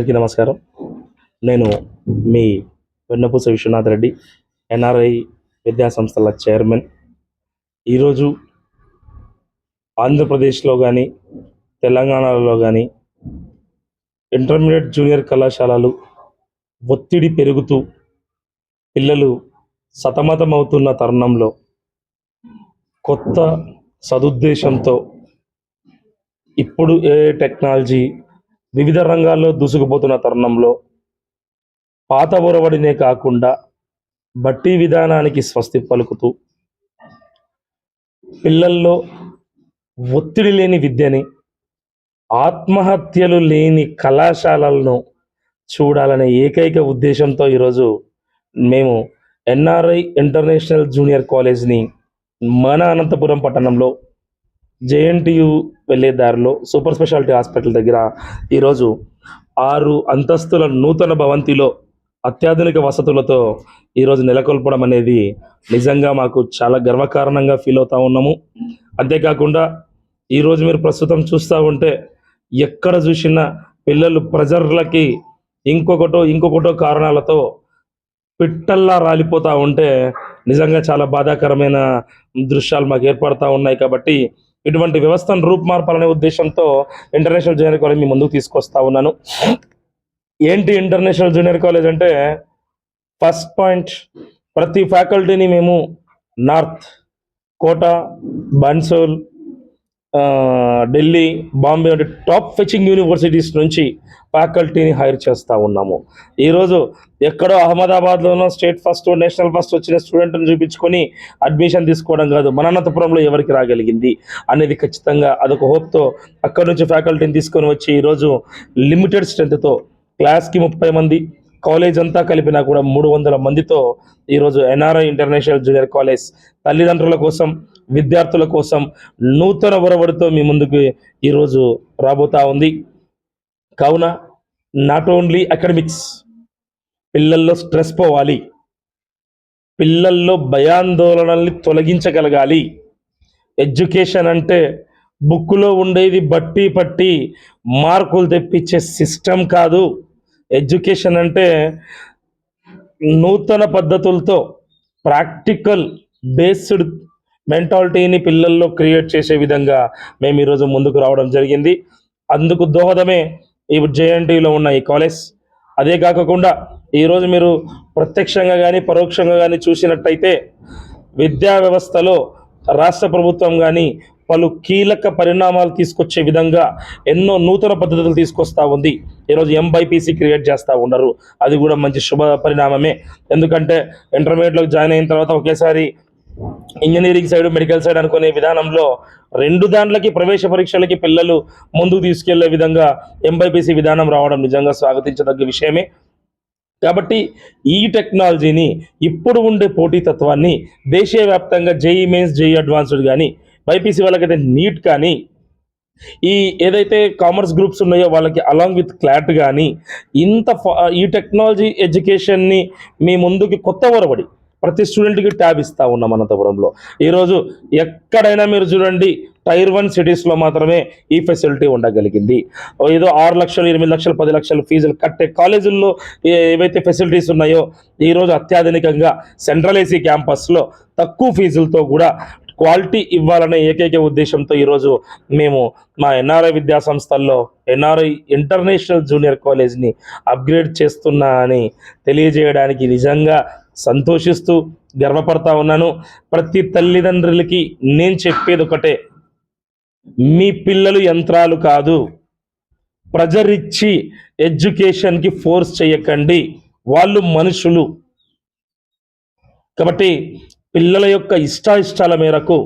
అందరికీ నమస్కారం. నేను మీ వెన్నపూస విశ్వనాథ్ రెడ్డి ఎన్ఆర్ఐ విద్యా సంస్థల చైర్మన్. ఈరోజు ఆంధ్రప్రదేశ్లో కానీ తెలంగాణలో కానీ ఇంటర్మీడియట్ జూనియర్ కళాశాలలు ఒత్తిడి పెరుగుతూ పిల్లలు సతమతమవుతున్న తరుణంలో కొత్త సదుద్దేశంతో ఇప్పుడు ఏ టెక్నాలజీ వివిధ రంగాల్లో దూసుకుపోతున్న తరుణంలో పాత ఒరవడినే కాకుండా బట్టి విధానానికి స్వస్తి పలుకుతూ పిల్లల్లో ఒత్తిడి లేని విద్యని ఆత్మహత్యలు లేని కళాశాలలను చూడాలనే ఏకైక ఉద్దేశంతో ఈరోజు మేము ఎన్ఆర్ఐ ఇంటర్నేషనల్ జూనియర్ కాలేజ్ని మన అనంతపురం పట్టణంలో జేఎన్టీయు వెళ్ళే దారిలో సూపర్ స్పెషాలిటీ హాస్పిటల్ దగ్గర ఈరోజు ఆరు అంతస్తుల నూతన భవంతిలో అత్యాధునిక వసతులతో ఈరోజు నెలకొల్పడం అనేది నిజంగా మాకు చాలా గర్వకారణంగా ఫీల్ అవుతూ ఉన్నాము. అంతేకాకుండా ఈరోజు మీరు ప్రస్తుతం చూస్తూ ఉంటే ఎక్కడ చూసినా పిల్లలు ప్రజర్లకి ఇంకొకటో ఇంకొకటో కారణాలతో పిట్టల్లా రాలిపోతూ ఉంటే నిజంగా చాలా బాధాకరమైన దృశ్యాలు మాకు ఏర్పడతా ఉన్నాయి కాబట్టి ఇటువంటి వ్యవస్థను రూపుమార్పాలనే ఉద్దేశంతో ఇంటర్నేషనల్ జూనియర్ కాలేజ్ మీ ముందుకు తీసుకొస్తా ఉన్నాను. ఏంటి ఇంటర్నేషనల్ జూనియర్ కాలేజ్ అంటే ఫస్ట్ పాయింట్ ప్రతి ఫ్యాకల్టీని మేము నార్త్ కోట బన్సోల్ ఢిల్లీ బాంబే వంటి టాప్ ఫెచింగ్ యూనివర్సిటీస్ నుంచి ఫ్యాకల్టీని హైర్ చేస్తూ ఉన్నాము. ఈరోజు ఎక్కడో అహ్మదాబాద్లోనో స్టేట్ ఫస్ట్ నేషనల్ ఫస్ట్ వచ్చిన స్టూడెంట్ని చూపించుకొని అడ్మిషన్ తీసుకోవడం కాదు మన అనంతపురంలో ఎవరికి రాగలిగింది అనేది ఖచ్చితంగా అదొక హోప్తో అక్కడి నుంచి ఫ్యాకల్టీని తీసుకొని వచ్చి ఈరోజు లిమిటెడ్ స్ట్రెంత్తో క్లాస్కి ముప్పై మంది కాలేజ్ అంతా కలిపినా కూడా మూడు వందల మందితో ఈరోజు ఎన్ఆర్ఐ ఇంటర్నేషనల్ జూనియర్ కాలేజ్ తల్లిదండ్రుల కోసం విద్యార్థుల కోసం నూతన ఒరవడితో మీ ముందుకు ఈరోజు రాబోతా ఉంది. కావున నాట్ ఓన్లీ అకాడమిక్స్ పిల్లల్లో స్ట్రెస్ పోవాలి పిల్లల్లో భయాందోళనల్ని తొలగించగలగాలి. ఎడ్యుకేషన్ అంటే బుక్లో ఉండేది బట్టి పట్టి మార్కులు తెప్పించే సిస్టమ్ కాదు. ఎడ్యుకేషన్ అంటే నూతన పద్ధతులతో ప్రాక్టికల్ బేస్డ్ మెంటాలిటీని పిల్లల్లో క్రియేట్ చేసే విధంగా మేము ఈరోజు ముందుకు రావడం జరిగింది. అందుకు దోహదమే ఈ జేఎన్టీలో ఉన్న ఈ కాలేజ్. అదే కాకుండా ఈరోజు మీరు ప్రత్యక్షంగా కానీ పరోక్షంగా కానీ చూసినట్టయితే విద్యా వ్యవస్థలో రాష్ట్ర ప్రభుత్వం కానీ పలు కీలక పరిణామాలు తీసుకొచ్చే విధంగా ఎన్నో నూతన పద్ధతులు తీసుకొస్తూ ఉంది. ఈరోజు ఎంబైపీసీ క్రియేట్ చేస్తూ ఉండరు అది కూడా మంచి శుభ పరిణామమే. ఎందుకంటే ఇంటర్మీడియట్లోకి జాయిన్ అయిన తర్వాత ఒకేసారి ఇంజనీరింగ్ సైడ్ మెడికల్ సైడ్ అనుకునే విధానంలో రెండు దాంట్లకి ప్రవేశ పరీక్షలకి పిల్లలు ముందుకు తీసుకెళ్ళే విధంగా ఎంబైపీసీ విధానం రావడం నిజంగా స్వాగతించదగ్గ విషయమే. కాబట్టి ఈ టెక్నాలజీని ఇప్పుడు ఉండే పోటీతత్వాన్ని దేశీయవ్యాప్తంగా జేఈ మెయిన్స్ జేఈ అడ్వాన్స్డ్ కానీ బైపీసీ వాళ్ళకైతే నీట్ కానీ ఈ ఏదైతే కామర్స్ గ్రూప్స్ ఉన్నాయో వాళ్ళకి అలాంగ్ విత్ క్లాట్ కానీ ఇంత ఈ టెక్నాలజీ ఎడ్యుకేషన్ని మీ ముందుకి కొత్త వరబడి ప్రతి స్టూడెంట్కి ట్యాబ్ ఇస్తా ఉన్నాం అనంతపురంలో ఈరోజు ఎక్కడైనా మీరు చూడండి టైర్ వన్ సిటీస్లో మాత్రమే ఈ ఫెసిలిటీ ఉండగలిగింది. ఏదో ఆరు లక్షలు ఎనిమిది లక్షలు పది లక్షలు ఫీజులు కట్టే కాలేజీల్లో ఏవైతే ఫెసిలిటీస్ ఉన్నాయో ఈరోజు అత్యాధునికంగా సెంట్రల్ ఏసీ క్యాంపస్లో తక్కువ ఫీజులతో కూడా క్వాలిటీ ఇవ్వాలనే ఏకైక ఉద్దేశంతో ఈరోజు మేము మా ఎన్ఆర్ఐ విద్యా సంస్థల్లో ఎన్ఆర్ఐ ఇంటర్నేషనల్ జూనియర్ కాలేజ్ని అప్గ్రేడ్ చేస్తున్నా అని తెలియజేయడానికి నిజంగా సంతోషిస్తూ గర్వపడతా ఉన్నాను. ప్రతి తల్లిదండ్రులకి నేను చెప్పేది ఒకటే మీ పిల్లలు యంత్రాలు కాదు. ప్రజరిచ్చి ఎడ్యుకేషన్కి ఫోర్స్ చేయకండి వాళ్ళు మనుషులు. కాబట్టి పిల్లల యొక్క ఇష్టాయిష్టాల మేరకు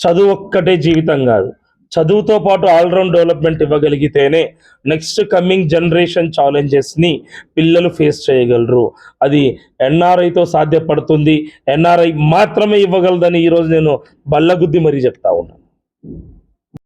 చదువు ఒక్కటే జీవితం కాదు. చదువుతో పాటు ఆల్రౌండ్ డెవలప్మెంట్ ఇవ్వగలిగితేనే నెక్స్ట్ కమ్మింగ్ జనరేషన్ ఛాలెంజెస్ని పిల్లలు ఫేస్ చేయగలరు. అది ఎన్ఆర్ఐతో సాధ్యపడుతుంది. ఎన్ఆర్ఐ మాత్రమే ఇవ్వగలదని ఈరోజు నేను బల్లగుద్ది మరీ చెప్తా ఉన్నాను.